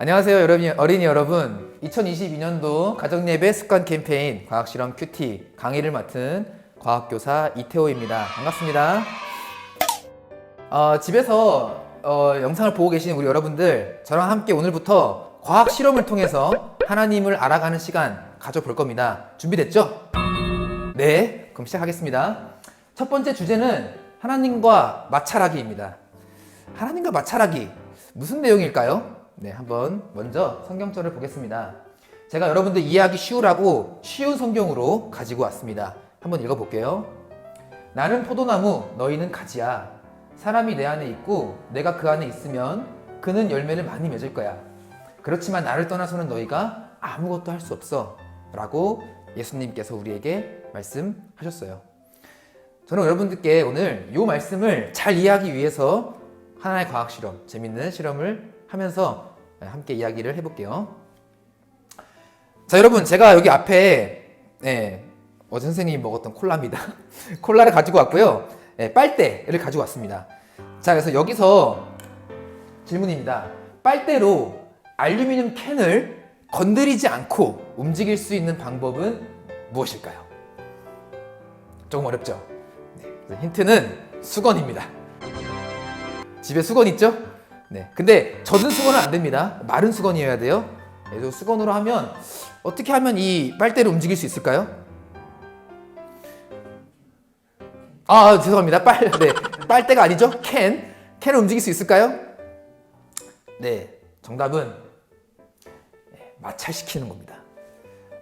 안녕하세요 여러분, 어린이 여러분. 2022년도 가정예배 습관 캠페인 과학실험 큐티 강의를 맡은 과학교사 이태호입니다. 반갑습니다. 어, 집에서 어, 영상을 보고 계신 우리 여러분들 저랑 함께 오늘부터 과학실험을 통해서 하나님을 알아가는 시간 가져볼 겁니다. 준비됐죠? 네 그럼 시작하겠습니다. 첫 번째 주제는 하나님과 마찰하기입니다. 하나님과 마찰하기. 무슨 내용일까요? 네, 한번 먼저 성경절을 보겠습니다. 제가 여러분들 이해하기 쉬우라고 쉬운 성경으로 가지고 왔습니다. 한번 읽어볼게요. 나는 포도나무, 너희는 가지야. 사람이 내 안에 있고 내가 그 안에 있으면 그는 열매를 많이 맺을 거야. 그렇지만 나를 떠나서는 너희가 아무것도 할 수 없어. 라고 예수님께서 우리에게 말씀하셨어요. 저는 여러분들께 오늘 이 말씀을 잘 이해하기 위해서 하나의 과학 실험, 재밌는 실험을 하면서 함께 이야기를 해볼게요. 자, 여러분, 제가 여기 앞에 네, 어제 선생님이 먹었던 콜라입니다. 콜라를 가지고 왔고요. 네, 빨대를 가지고 왔습니다. 자, 그래서 여기서 질문입니다. 빨대로 알루미늄 캔을 건드리지 않고 움직일 수 있는 방법은 무엇일까요? 조금 어렵죠? 네, 힌트는 수건입니다. 집에 수건 있죠? 네. 근데 젖은 수건은 안 됩니다. 마른 수건이어야 돼요. 그래서 수건으로 하면 어떻게 하면 이 빨대를 움직일 수 있을까요? 아 죄송합니다. 빨 네. 빨대가 아니죠? 캔 캔을 움직일 수 있을까요? 네. 정답은 네, 마찰시키는 겁니다.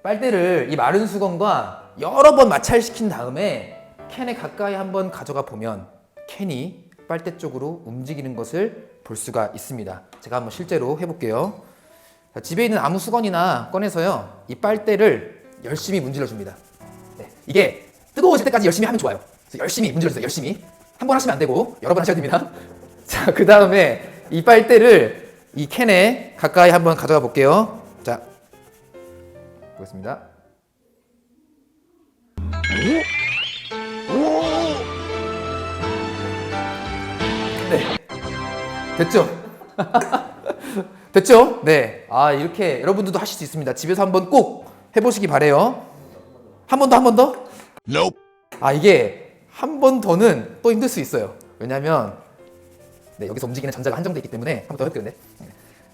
빨대를 이 마른 수건과 여러 번 마찰시킨 다음에 캔에 가까이 한번 가져가 보면 캔이 빨대 쪽으로 움직이는 것을 볼 수가 있습니다. 제가 한번 실제로 해볼게요. 자, 집에 있는 아무 수건이나 꺼내서요, 이 빨대를 열심히 문질러 줍니다. 네, 이게 뜨거워질 때까지 열심히 하면 좋아요. 그래서 열심히 문질러 주세요. 열심히 한 번 하시면 안 되고 여러 번 하셔야 됩니다. 자, 그 다음에 이 빨대를 이 캔에 가까이 한번 가져가 볼게요. 자, 보겠습니다. 네. 됐죠? 됐죠? 네. 아, 이렇게 여러분들도 하실 수 있습니다. 집에서 한번 꼭 해보시기 바래요. 한 번 더, 한 번 더? Nope. 아, 이게 한 번 더는 또 힘들 수 있어요. 왜냐면, 네, 여기서 움직이는 전자가 한정되어 있기 때문에 한 번 더 해볼게요. 네.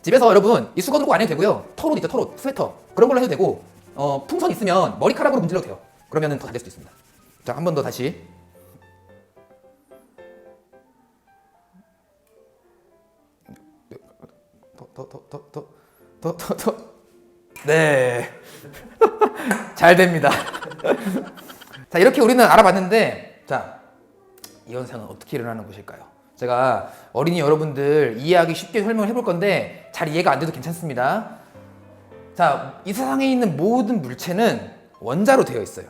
집에서 여러분, 이 수건으로 꼭 안 해도 되고요. 털옷 있죠, 털옷, 스웨터. 그런 걸로 해도 되고, 어, 풍선 있으면 머리카락으로 문질러도 돼요. 그러면 더 잘 될 수도 있습니다. 자, 한 번 더 다시. 더, 더, 더, 더, 더, 더, 더, 더. 네. 잘 됩니다. 자, 이렇게 우리는 알아봤는데, 자, 이 현상은 어떻게 일어나는 것일까요? 제가 어린이 여러분들 이해하기 쉽게 설명을 해볼 건데, 잘 이해가 안 돼도 괜찮습니다. 자, 이 세상에 있는 모든 물체는 원자로 되어 있어요.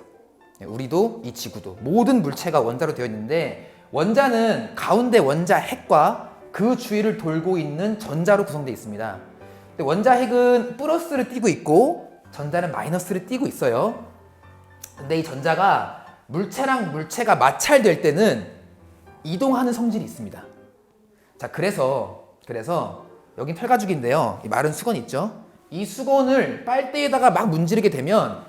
네, 우리도 이 지구도 모든 물체가 원자로 되어 있는데 원자는 가운데 원자 핵과 그 주위를 돌고 있는 전자로 구성되어 있습니다. 근데 원자 핵은 플러스를 띠고 있고 전자는 마이너스를 띠고 있어요. 근데 이 전자가 물체랑 물체가 마찰될 때는 이동하는 성질이 있습니다. 자, 그래서 그래서 여긴 털가죽인데요. 이 마른 수건 있죠? 이 수건을 빨대에다가 막 문지르게 되면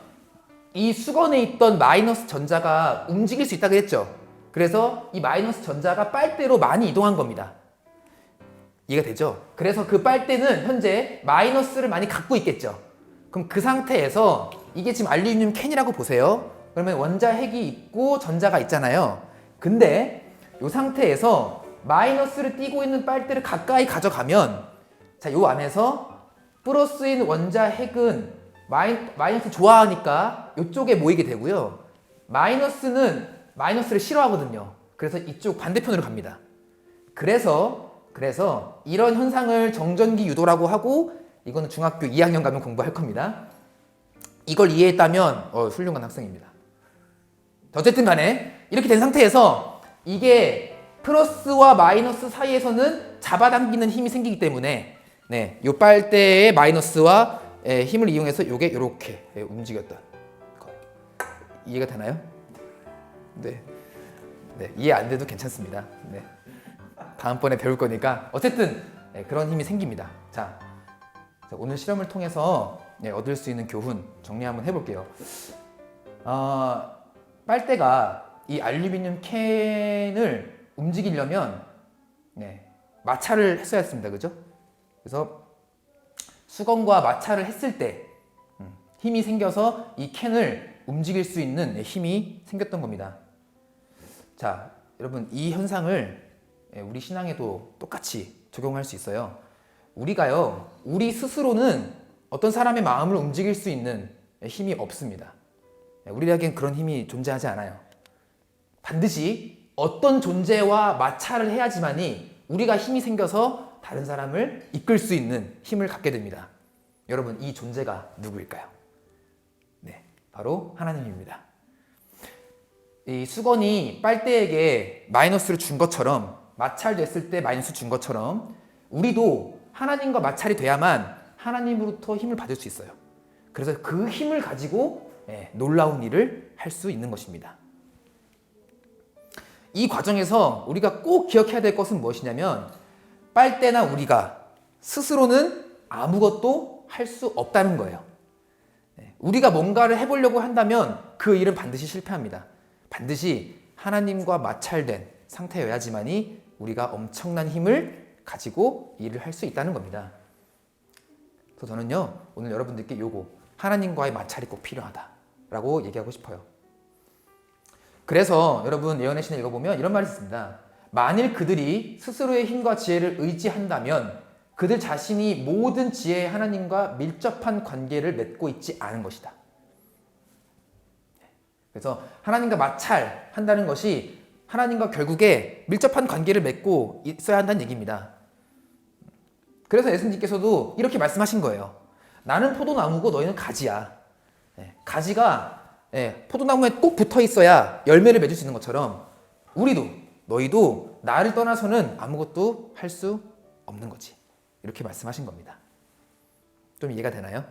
이 수건에 있던 마이너스 전자가 움직일 수 있다 그랬죠. 그래서 이 마이너스 전자가 빨대로 많이 이동한 겁니다. 이해가 되죠? 그래서 그 빨대는 현재 마이너스를 많이 갖고 있겠죠. 그럼 그 상태에서 이게 지금 알루미늄 캔이라고 보세요. 그러면 원자 핵이 있고 전자가 있잖아요. 근데 이 상태에서 마이너스를 띄고 있는 빨대를 가까이 가져가면 자, 요 안에서 플러스인 원자 핵은 마이, 마이너스 좋아하니까 이쪽에 모이게 되고요. 마이너스는 마이너스를 싫어하거든요. 그래서 이쪽 반대편으로 갑니다. 그래서 그래서 이런 현상을 정전기 유도라고 하고 이거는 중학교 2학년 가면 공부할 겁니다. 이걸 이해했다면 어, 훌륭한 학생입니다. 어쨌든 간에 이렇게 된 상태에서 이게 플러스와 마이너스 사이에서는 잡아당기는 힘이 생기기 때문에 네, 요 빨대의 마이너스와 에, 힘을 이용해서 요게 이렇게 움직였다. 이해가 되나요? 네. 네, 이해 안 돼도 괜찮습니다. 네. 다음번에 배울 거니까 어쨌든 네, 그런 힘이 생깁니다. 자, 자, 오늘 실험을 통해서 네, 얻을 수 있는 교훈 정리 한번 해볼게요. 어, 빨대가 이 알루미늄 캔을 움직이려면 네, 마찰을 했어야 했습니다. 그죠? 그래서 수건과 마찰을 했을 때 음, 힘이 생겨서 이 캔을 움직일 수 있는 네, 힘이 생겼던 겁니다. 자, 여러분 이 현상을 예, 우리 신앙에도 똑같이 적용할 수 있어요. 우리가요, 우리 스스로는 어떤 사람의 마음을 움직일 수 있는 예, 힘이 없습니다. 예, 우리에겐 그런 힘이 존재하지 않아요. 반드시 어떤 존재와 마찰을 해야지만이 우리가 힘이 생겨서 다른 사람을 이끌 수 있는 힘을 갖게 됩니다. 여러분, 이 존재가 누구일까요? 네, 바로 하나님입니다. 이 수건이 빨대에게 마이너스를 준 것처럼 마찰됐을 때 마이너스 준 것처럼 우리도 하나님과 마찰이 돼야만 하나님으로부터 힘을 받을 수 있어요. 그래서 그 힘을 가지고 예, 놀라운 일을 할 수 있는 것입니다. 이 과정에서 우리가 꼭 기억해야 될 것은 무엇이냐면 빨대나 우리가 스스로는 아무것도 할 수 없다는 거예요. 예, 우리가 뭔가를 해보려고 한다면 그 일은 반드시 실패합니다. 반드시 하나님과 마찰된 상태여야지만이 우리가 엄청난 힘을 가지고 일을 할 수 있다는 겁니다. 그래서 저는요 오늘 여러분들께 요거 하나님과의 마찰이 꼭 필요하다라고 얘기하고 싶어요. 그래서 여러분 예언의 신을 읽어보면 이런 말이 있습니다. 만일 그들이 스스로의 힘과 지혜를 의지한다면 그들 자신이 모든 지혜의 하나님과 밀접한 관계를 맺고 있지 않은 것이다. 그래서 하나님과 마찰한다는 것이 하나님과 결국에 밀접한 관계를 맺고 있어야 한다는 얘기입니다. 그래서 예수님께서도 이렇게 말씀하신 거예요. 나는 포도나무고 너희는 가지야. 예, 가지가 예, 포도나무에 꼭 붙어 있어야 열매를 맺을 수 있는 것처럼 우리도 너희도 나를 떠나서는 아무것도 할 수 없는 거지. 이렇게 말씀하신 겁니다. 좀 이해가 되나요?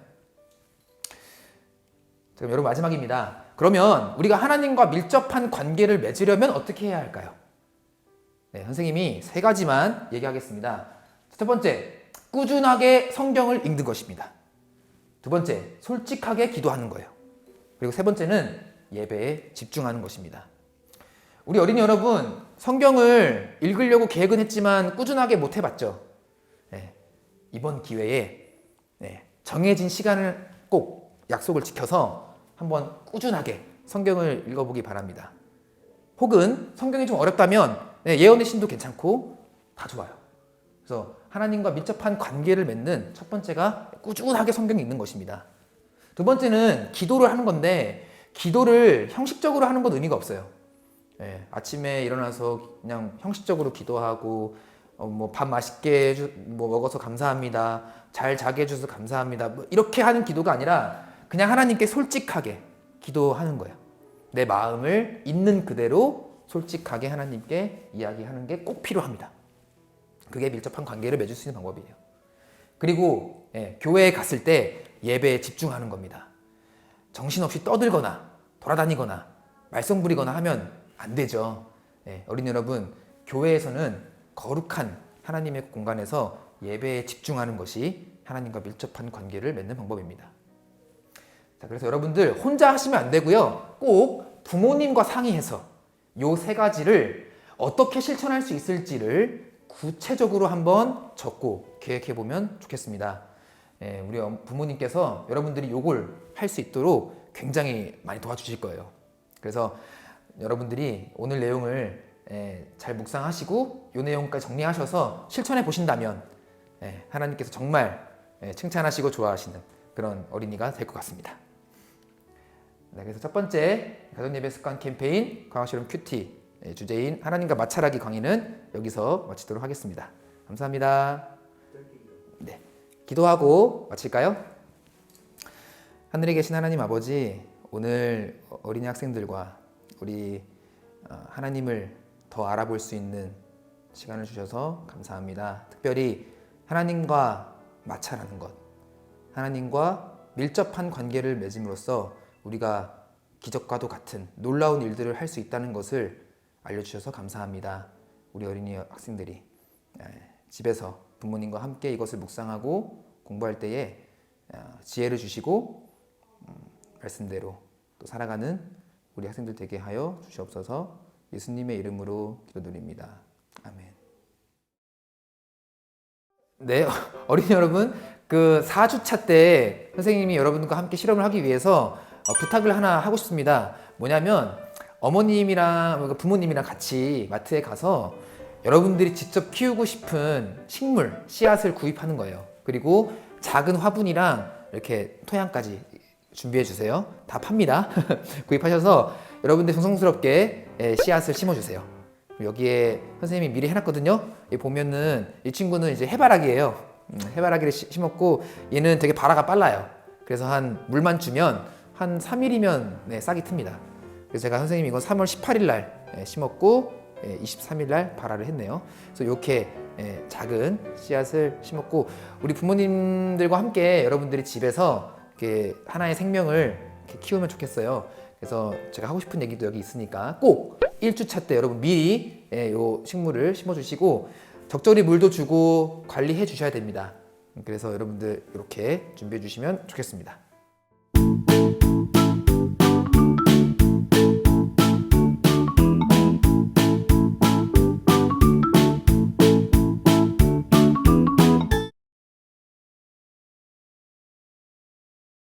그럼 여러분 마지막입니다. 그러면 우리가 하나님과 밀접한 관계를 맺으려면 어떻게 해야 할까요? 네, 선생님이 세 가지만 얘기하겠습니다. 첫 번째, 꾸준하게 성경을 읽는 것입니다. 두 번째, 솔직하게 기도하는 거예요. 그리고 세 번째는 예배에 집중하는 것입니다. 우리 어린이 여러분, 성경을 읽으려고 계획은 했지만 꾸준하게 못 해봤죠? 네, 이번 기회에 네, 정해진 시간을 꼭 약속을 지켜서 한번 꾸준하게 성경을 읽어보기 바랍니다. 혹은 성경이 좀 어렵다면 네, 예언의 신도 괜찮고 다 좋아요. 그래서 하나님과 밀접한 관계를 맺는 첫 번째가 꾸준하게 성경 읽는 것입니다. 두 번째는 기도를 하는 건데 기도를 형식적으로 하는 건 의미가 없어요. 예, 아침에 일어나서 그냥 형식적으로 기도하고 어, 뭐밥 맛있게 해주, 뭐 먹어서 감사합니다. 잘 자게 해주셔서 감사합니다. 뭐 이렇게 하는 기도가 아니라 그냥 하나님께 솔직하게 기도하는 거예요. 내 마음을 있는 그대로 솔직하게 하나님께 이야기하는 게 꼭 필요합니다. 그게 밀접한 관계를 맺을 수 있는 방법이에요. 그리고 예, 교회에 갔을 때 예배에 집중하는 겁니다. 정신없이 떠들거나 돌아다니거나 말썽 부리거나 하면 안 되죠. 예, 어린 여러분, 교회에서는 거룩한 하나님의 공간에서 예배에 집중하는 것이 하나님과 밀접한 관계를 맺는 방법입니다. 자, 그래서 여러분들 혼자 하시면 안 되고요. 꼭 부모님과 상의해서 요 세 가지를 어떻게 실천할 수 있을지를 구체적으로 한번 적고 계획해 보면 좋겠습니다. 예, 우리 부모님께서 여러분들이 요걸 할 수 있도록 굉장히 많이 도와주실 거예요. 그래서 여러분들이 오늘 내용을 예, 잘 묵상하시고 요 내용까지 정리하셔서 실천해 보신다면 예, 하나님께서 정말 예, 칭찬하시고 좋아하시는 그런 어린이가 될 것 같습니다. 네, 그래서 첫 번째 가정 예배 습관 캠페인 광학실험 큐티 예, 주제인 하나님과 마찰하기 강의는 여기서 마치도록 하겠습니다. 감사합니다. 네, 기도하고 마칠까요? 하늘에 계신 하나님 아버지, 오늘 어린이 학생들과 우리 어, 하나님을 더 알아볼 수 있는 시간을 주셔서 감사합니다. 특별히 하나님과 마찰하는 것, 하나님과 밀접한 관계를 맺음으로써 우리가 기적과도 같은 놀라운 일들을 할 수 있다는 것을 알려주셔서 감사합니다. 우리 어린이 학생들이 집에서 부모님과 함께 이것을 묵상하고 공부할 때에 어, 지혜를 주시고 음, 말씀대로 또 살아가는 우리 학생들 되게 하여 주시옵소서 예수님의 이름으로 기도드립니다. 아멘. 네, 어린이 여러분, 그 4주차 때 선생님이 여러분과 함께 실험을 하기 위해서 어, 부탁을 하나 하고 싶습니다. 뭐냐면 어머님이랑 그러니까 부모님이랑 같이 마트에 가서 여러분들이 직접 키우고 싶은 식물, 씨앗을 구입하는 거예요. 그리고 작은 화분이랑 이렇게 토양까지 준비해 주세요. 다 팝니다. 구입하셔서 여러분들 정성스럽게 예, 씨앗을 심어 주세요. 여기에 선생님이 미리 해놨거든요. 보면은 이 친구는 이제 해바라기예요. 음, 해바라기를 시- 심었고 얘는 되게 발화가 빨라요. 그래서 한 물만 주면 한 3일이면 네, 싹이 틉니다. 그래서 제가 선생님 이건 3월 18일 날 예, 심었고 예, 23일 날 발화를 했네요. 그래서 이렇게 예, 작은 씨앗을 심었고 우리 부모님들과 함께 여러분들이 집에서 이렇게 하나의 생명을 이렇게 키우면 좋겠어요. 그래서 제가 하고 싶은 얘기도 여기 있으니까 꼭 1주차 때 여러분 미리 예, 요 식물을 심어주시고 적절히 물도 주고 관리해 주셔야 됩니다. 그래서 여러분들 이렇게 준비해 주시면 좋겠습니다.